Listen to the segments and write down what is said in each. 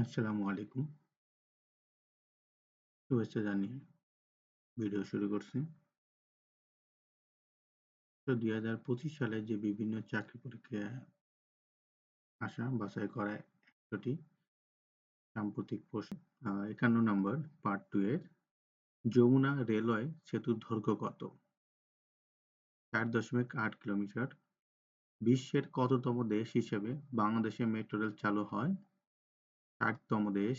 আসসালামু আলাইকুম। শুভেচ্ছা জানিয়ে ভিডিও শুরু করছি। তো দুই হাজার পঁচিশ সালে যে বিভিন্ন চাকরি পরীক্ষা আসা, বাছাই করা একশোটি সাম্প্রতিক প্রশ্ন একান্ন নম্বর পার্ট টু এর, যমুনা রেলওয়ে সেতুর দৈর্ঘ্য কত? চার দশমিক আট কিলোমিটার। বিশ্বের কততম দেশ হিসেবে বাংলাদেশে মেট্রো রেল চালু হয়? ষাটতম দেশ।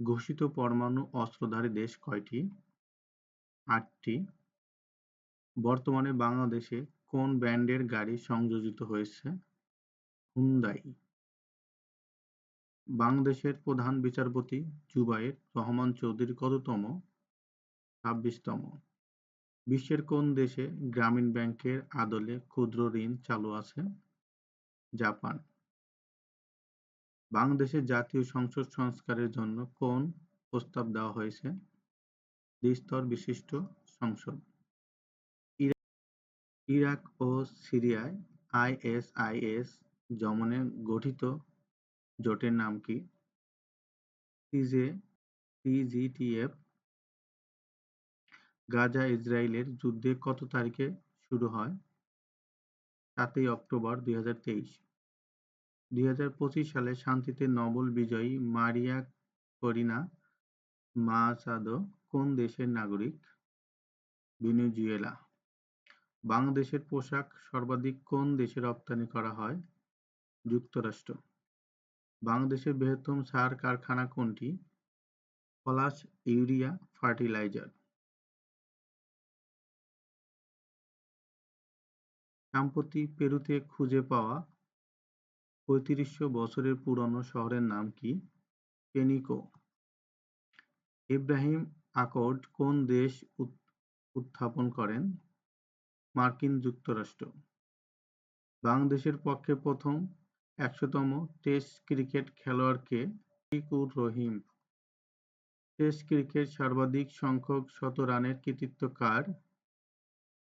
ঘোষিত পরমাণু অস্ত্রধারী দেশ কয়টি? আটটি। বর্তমানে বাংলাদেশে কোন ব্র্যান্ডের গাড়ি সংযোজিত হয়েছে? হুন্দাই বাংলাদেশের প্রধান বিচারপতি জুবাইর রহমান চৌধুরী কততম? ছাব্বিশতম। বিশ্বের কোন দেশে গ্রামীণ ব্যাংকের আদলে ক্ষুদ্র ঋণ চালু আছে? জাপান। বাংলাদেশের জাতীয় সংসদ সংস্কারের জন্য কোন প্রস্তাব দেওয়া হয়েছে? দ্বিস্তর বিশিষ্ট সংসদ। ইরাক ও সিরিয়ায় আইএসআইএস দমনে গঠিত জোটের নাম কি? সিজে সিজিটিএফ। গাজা ইসরায়েলের যুদ্ধে কত তারিখে শুরু হয়? সাতই অক্টোবর দুই হাজার তেইশ। হাজার তেইশ দুই হাজার পঁচিশ সালে শান্তিতে নোবেল বিজয়ী মারিয়া করিনা মাচাদো কোন দেশের নাগরিক? ভেনেজুয়েলা। বাংলাদেশের পোশাক সর্বাধিক কোন দেশে রপ্তানি করা হয়? যুক্তরাষ্ট্র। বাংলাদেশের বৃহত্তম সার কারখানা কোনটি? Palash urea fertiliser. সম্প্রতি পেরুতে খুঁজে পাওয়া পঁয়ত্রিশশো বছরের পুরনো শহরের নাম কি? পেনিকো ইব্রাহিম আকর্ড কোন দেশ উত্থাপন করেন? মার্কিন যুক্তরাষ্ট্র। বাংলাদেশের পক্ষে প্রথম একশোতম টেস্ট ক্রিকেট খেলোয়াড়কে শফিকুর রহিম। টেস্ট ক্রিকেট সর্বাধিক সংখ্যক শতরানের কৃতিত্ব কার?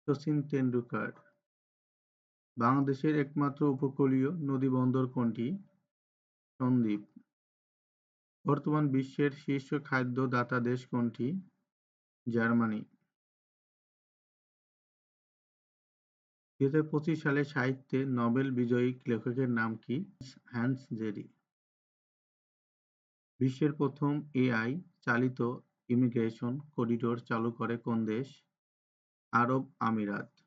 শচীন টেন্ডুলকার বাংলাদেশের একমাত্র উপকূলীয় নদীবন্দর কোনটি? সন্দ্বীপ। বর্তমান বিশ্বের শীর্ষ খাদ্য দাতা দেশ কোনটি? জার্মানি। দুই হাজার পঁচিশ সালে সাহিত্যে নোবেল বিজয়ী লেখকের নাম কি? Hans Jerry. বিশ্বের প্রথম এআই চালিত ইমিগ্রেশন করিডোর চালু করে কোন দেশ? আরব আমিরাত।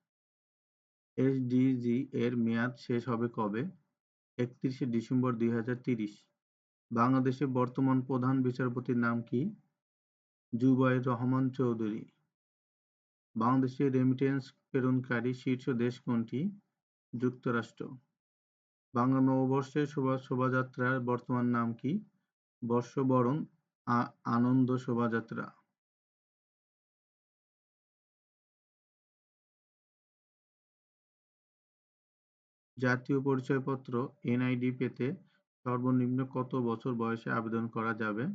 এসডিজি এর মেয়াদ শেষ হবে কবে? একত্রিশে ডিসেম্বর দুই বাংলাদেশের বর্তমান প্রধান বিচারপতির নাম কি? জুবাইর রহমান চৌধুরী। বাংলাদেশের রেমিটেন্স প্রেরণকারী শীর্ষ দেশ কোনটি? যুক্তরাষ্ট্র। বাংলা নববর্ষের শোভা শোভাযাত্রার বর্তমান নাম কি? বর্ষবরণ আনন্দ শোভাযাত্রা। জাতীয় পরিচয়পত্র এনআইডি পেতে সর্বনিম্ন কত বছর বয়সে আবেদন করা যাবে?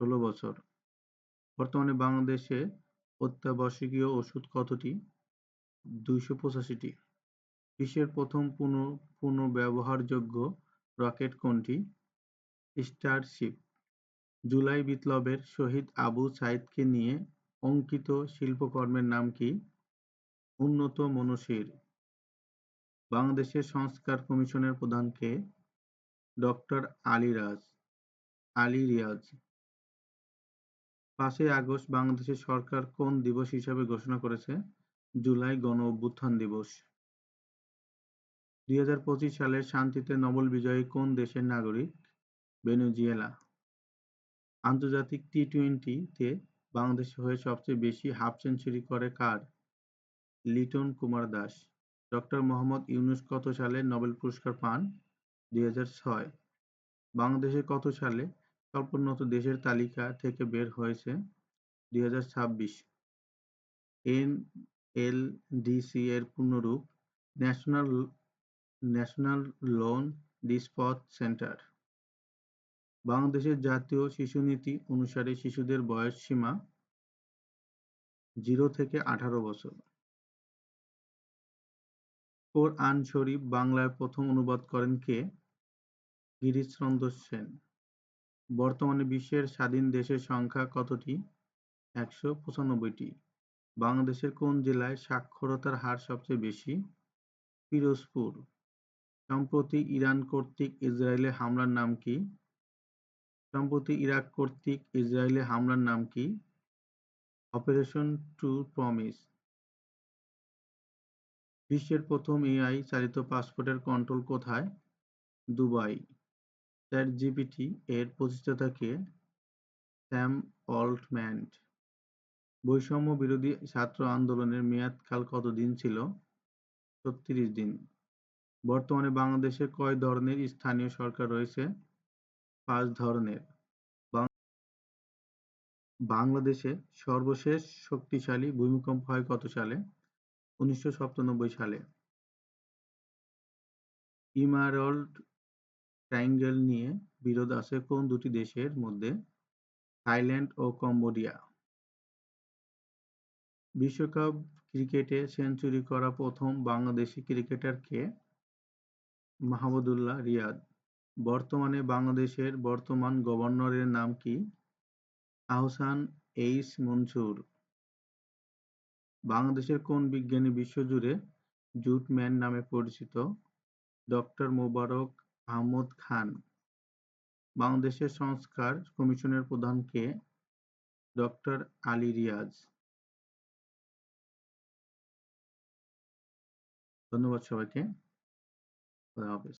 ষোলো বছর। বর্তমানে বাংলাদেশে অত্যাবশ্যকীয় ওষুধ কতটি? দুইশো পঁচাশিটি। বিশ্বের প্রথম পুনঃ পুনঃব্যবহারযোগ্য রকেট কোনটি? স্টারশিপ। জুলাই বিপ্লবের শহীদ আবু সাইদকে নিয়ে অঙ্কিত শিল্পকর্মের নাম কি? উন্নত মনশির বাংলাদেশের সংস্কার কমিশনের প্রধান কে ডক্টর আলিরাজ আলী রিয়াজ। পাঁচই আগস্ট বাংলাদেশের সরকার কোন দিবস হিসাবে ঘোষণা করেছে? জুলাই গণ অভ্যুত্থান দিবস। দুই হাজার পঁচিশ সালের শান্তিতে নোবেল বিজয়ী কোন দেশের নাগরিক? ভেনেজুয়েলা। আন্তর্জাতিক টি টোয়েন্টিতে বাংলাদেশ হয়ে সবচেয়ে বেশি হাফ সেঞ্চুরি করে কার? লিটন কুমার দাস। ডক্টর মোহাম্মদ ইউনুস কত সালে নোবেল পুরস্কার পান? দুই ছয়। বাংলাদেশের কত সালে স্বল্পোন্নত দেশের তালিকা থেকে বের হয়েছে? দুই হাজার ছাব্বিশ। এনএলডিসি এর পূর্ণরূপ national national load dispatch centre. বাংলাদেশের জাতীয় শিশু নীতি অনুসারে শিশুদের বয়স সীমা জিরো থেকে আঠারো বছর। কোরআন শরীফ বাংলায় প্রথম অনুবাদ করেন কে? গিরিশচন্দ্র সেন। বর্তমানে বিশ্বের স্বাধীন দেশের সংখ্যা কতটি? একশো পঁচানব্বইটি। বাংলাদেশের কোন জেলায় সাক্ষরতার হার সবচেয়ে বেশি? পিরোজপুর। সম্প্রতি ইরান কর্তৃক ইসরায়েলে হামলার নাম কি? সম্প্রতি ইরাক কর্তৃক ইসরায়েলে হামলার নাম কি? Operation true promise. বিশ্বের প্রথম এআই চালিত পাসপোর্টের কন্ট্রোল কোথায়? দুবাই। চ্যাট জিপিটি এর প্রতিষ্ঠাতা কে? Sam Altman. বৈষম্য বিরোধী ছাত্র আন্দোলনের মেয়াদকাল কতদিন ছিল? ছত্রিশ দিন। বর্তমানে বাংলাদেশে কয় ধরনের স্থানীয় সরকার রয়েছে? পাঁচ ধরনের। বাংলাদেশে সর্বশেষ শক্তিশালী ভূমিকম্প হয় কত সালে? উনিশশো সালে। ইমারল্ড নিয়ে বিরোধ আছে কোন দুটি দেশের মধ্যে? থাইল্যান্ড ও কম্বোডিয়া। বিশ্বকাপ ক্রিকেটে সেঞ্চুরি করা প্রথম বাংলাদেশি ক্রিকেটার কে? মাহমুদুল্লাহ রিয়াদ। বর্তমানে বাংলাদেশের বর্তমান গভর্নরের নাম কি? আহসান এইচ মনসুর। বাংলাদেশের কোন বিজ্ঞানী বিশ্বজুড়ে জুট ম্যান নামে পরিচিত? ডক্টর মোবারক আহমদ খান। বাংলাদেশের সংস্কার কমিশনের প্রধান কে? ডক্টর আলী রিয়াজ। ধন্যবাদ সবাইকে। হাফেজ।